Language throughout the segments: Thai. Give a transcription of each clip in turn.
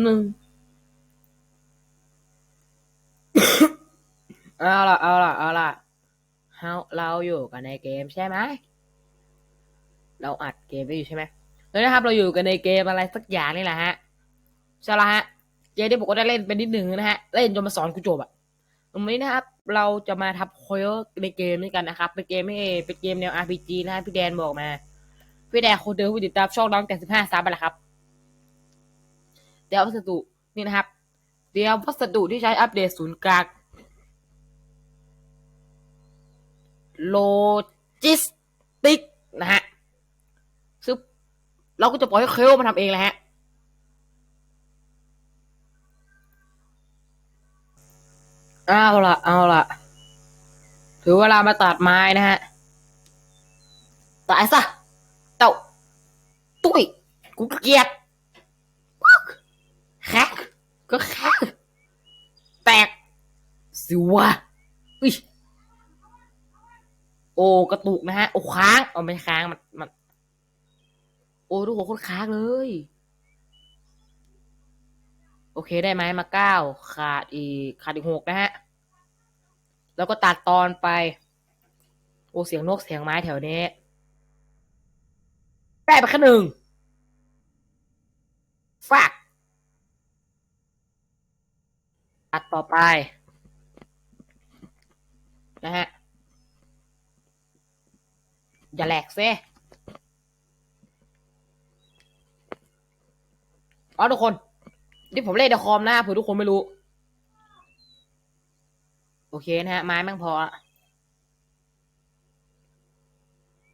หนึ่งเอาล่ะเอาล่ะเอาล่ะเราเราอยู่กันในเกมใช่ไหมเราอัดเกมไปอยู่ใช่ไหมแล้วนะครับ เราอยู่กันในเกมอะไรสักอย่างนี่แหละฮะใช่ล้วฮะเกมที่ผมก็ได้เล่นไปนิดหนึ่งนะฮะ เล่นจนมาสอนกูจบอะตรงนี้นะครับ เราจะมาทับโคโยในเกมนี้กันนะครับ เป็นเกมไม่เป็นเกมแนว RPG นะฮะพี่แดนบอกมา พี่แดนคนเดิมผู้ติดตามช่องน้องแต่สิบห้าซับไปแล้วครับ เตรียวัสดุนี่นะครับเตรียมวัสดุที่ใช้อัปเดตศูนย์กลางโลจิสติกนะฮะซึ่งเราก็จะปล่อยให้เคลมาทำเองแหละฮะเอาละเอาละถือเวลามาตัดไม้นะฮะตายซะเต่าตุ้ยกูเกลียดแฮกก็แฮกแตก สิวะอุ้ย โอ้กระตุกนะฮะ โอ้ค้างเอาไม่ค้างมันมัน โอ้ทุกคนโคตรค้างเลย โอเคได้ไหมมาเก้าขาดอีกขาดอีกหกนะฮะ แล้วก็ตัดตอนไป โอ้เสียงนกเสียงไม้แถวนี้แปะไปแค่หนึ่งฝากตัดต่อไป นะฮะ อย่าแหลกเซ่อ๋อทุกคนที่ผมเล่นในคอมนะเผื่อทุกคนไม่รู้ โอเคนะฮะ ไม้แม่งพอละ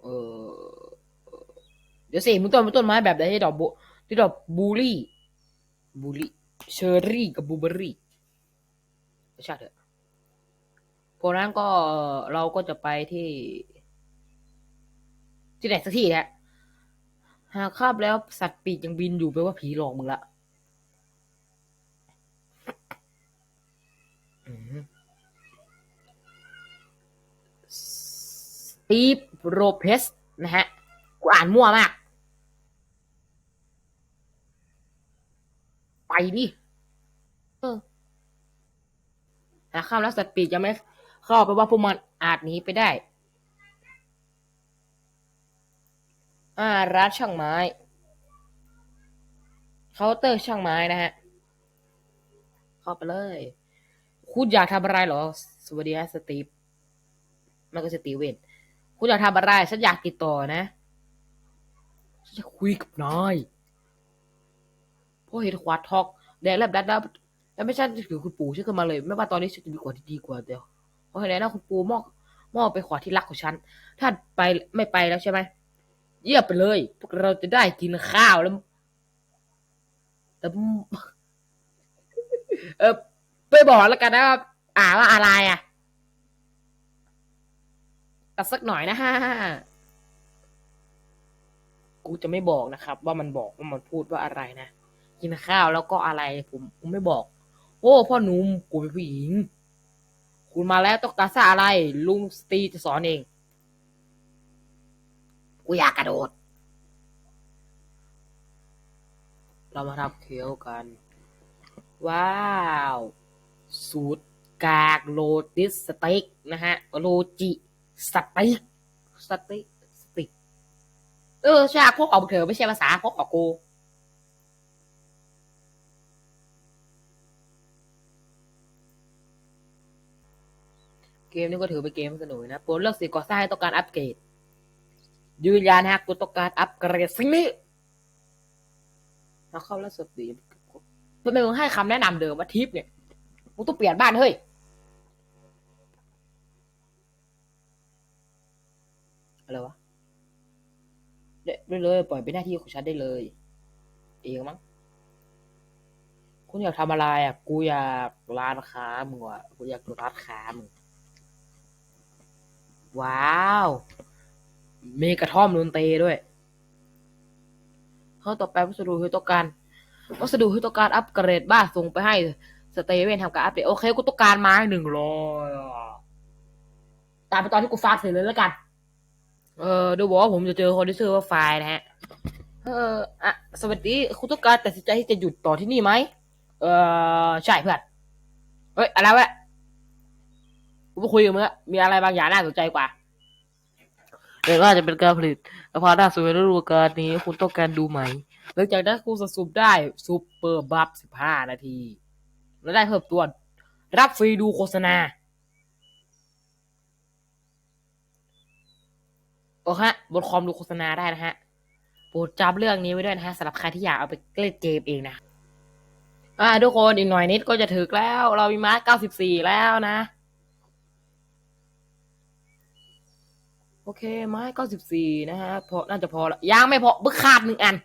เออเดี๋ยวสิมึงต้นมึงต้นไม้แบบไหนที่ดอกบุที่ดอกบูรี่บูรี่เชอร์รี่กับบูเบอรี่ไม่ใช่เถอะพอนั้นก็เราก็จะไปที่ ที่ไหนสักที่แหละหากคาบแล้วสัตว์ปีกยังบินอยู่แปลว่าผีหลอกมึงละอืมสตีฟโรเพสนะฮะ กูอ่านมั่วมาก ไปดิเออหากข้ามแล้วสัตว์ปีกยังไม่เข้าไปว่าพวกมันอาจหนีไปได้ อ่าร้านช่างไม้เคาน์เตอร์ช่างไม้นะฮะเข้าไปเลย คุณอยากทำอะไรเหรอ สวัสดีฮะสตีฟมันก็สตีเวนคุณอยากทำอะไร ฉันอยากติดต่อนะฉันจะคุยกับนายพราะเห็นขวาทอกแดงแลบดัดดับแล้วไม่ใช่ถือคุณปู่ฉันขึ้นมาเลย ไม่ว่าตอนนี้ฉันจะมีขวาที่ดีกว่าเดียวเพราะฉะนั้นคุณปู่มอบมอบไปขวาที่รักของฉัน ถ้าไปไม่ไปแล้วใช่ไหม เยี่ยมไปเลย พวกเราจะได้กินข้าวแล้วแต่เออไปบอกแล้วกันนะว่าอ่าว่าอะไรอะตัดสักหน่อยนะฮะกูจะไม่บอกนะครับ ว่ามันบอกว่ามันพูดว่าอะไรนะกินข้าวแล้วก็อะไรผมผมไม่บอก โอ้พ่อหนุ่มกูเป็นผู้หญิง คุณมาแล้วต้องการซ่าอะไร ลุงสตีจะสอนเอง กูอยากกระโดด เรามาทำเคี้ยวกัน ว้าวสูตรกากโรติสสเต็กนะฮะโรจิสเต็กสเต็กสเต็กเออใช่พวกออกเถอะไม่ใช่ภาษาพวกออกกูเกมนี้ก็ถือเป็นเกมสนุกนะโปรดเลือกสิ่งก่อสร้างให้ต้องการอัปเกรด ยืนยันฮะกูต้องการอัปเกรดสิ่งนี้แล้วเข้าล้วสปีดทำไมมึงให้คำแนะนำเดิมว่าทิปเนี่ยมึงต้องเปลี่ยนบ้านเฮ้ยอะไรวะได้เลย ปล่อยเป็นหน้าที่ของฉันได้เลย เองมั้งคุณอยากทำอะไรอะ กูอยากร้านค้ามึงว่ะกูอยากดูร้านค้ามึงว้าว มีกระท่อมดนตรีด้วยเขาต่อไปวัสดุที่ต้องการวัสดุที่ต้องการอัปเกรดบ้านส่งไปให้สเตเวนทำการอัปเดตโอเคกูต้องการไม้หนึ่งร้อยตามไปตอนที่กูฟาดเสร็จเลยแล้วกัน เออดูบอกว่าผมจะเจอคนที่ชื่อว่าไฟล์นะฮะ เอออะสวัสดีคุณต้องการตัดสินใจที่จะหยุดต่อที่นี่ไหมเออใช่เพื่อนเฮ้ยอะไรวะกูไปคุยกับมึงอมีอะไรบางอย่างน่าสนใจกว่า เดี๋ยวว่าจะเป็นการผลิตละครหน้าสวยฤดูกาลนี้คุณต้องการดูไหม หลังจากนั้นคุณสะสมได้ซูเปอร์บัฟสิบห้านาที แล้วได้เพิ่มตัวรับฟรีดูโฆษณา โอเคบนคอมดูโฆษณาได้นะฮะโปรดจำเรื่องนี้ไว้ด้วยนะฮะสำหรับใครที่อยากเอาไปเล่นเกมเองนะอ่าทุกคนอีกหน่อยนิดก็จะถึกแล้ว เรามีมาร์ค94 แล้วนะ โอเค ไม้94นะฮะพอน่าจะพอละยังไม่พอมึงขาดหนึ่งอัน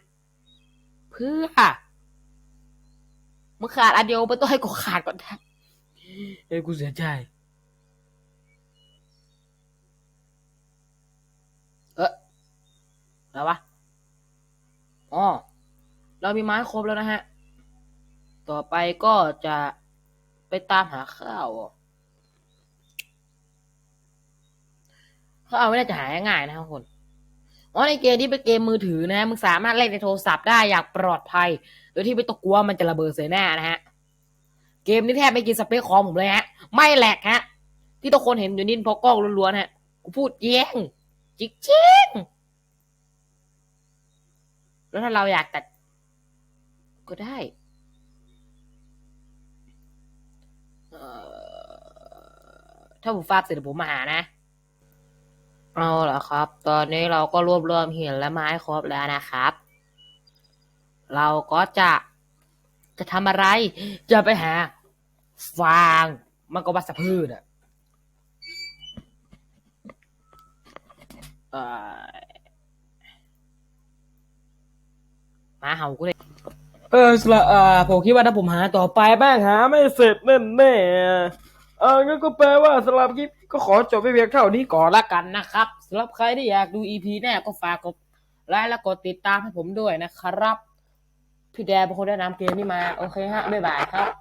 เพื่อมึงขาดอันเดียวไม่ต้องให้กูขาดก่อนนะเฮ้ยกูเสียใจ เอออะไรวะอ๋อเรามีไม้ครบแล้วนะฮะ ต่อไปก็จะไปตามหาข้าวอะ ข้าไม่ได้จะหาง่ายนะครับคนอ๋อในเกมที่เป็นเกมมือถือนะ มึงสามารถเล่นในโทรศัพท์ได้อย่างปลอดภัย โดยที่ไม่ต้องกลัวมันจะระเบิดใส่หน้านะฮะ เกมนี้แทบไม่กินสเปคคอมผมเลยฮะ ไม่แหลกฮะ ที่ทุกคนเห็นอยู่นี่เพราะกล้องล้วนๆฮะ กูพูดเย้งจิกจิงแล้วถ้าเราอยากตัด ก็ได้เอ่อถ้าผมฟาดเสร็จเดี๋ยวผมมาหานะ เอาละครับ ตอนนี้เราก็รวบรวมหินและไม้ครบแล้วนะครับ เราก็จะจะทำอะไร จะไปหา ฟางมันก็วัชพืชอะเอ่อหมาเห่ากูเลยเออสละอ่าผมคิดว่าถ้าผมหาต่อไปบ้างหาไม่เสร็จแน่แน่ๆ เอองั้นก็แปลว่าสำหรับคลิปก็ขอจบไปเพียงเท่านี้ก่อนละกันนะครับสำหรับใครที่อยากดู EP แน่ก็ฝากกดไลค์และกดติดตามให้ผมด้วยนะครับ พี่แดนเป็นคนแนะนำเกมนี้มา โอเคฮะ บ๊ายบายครับ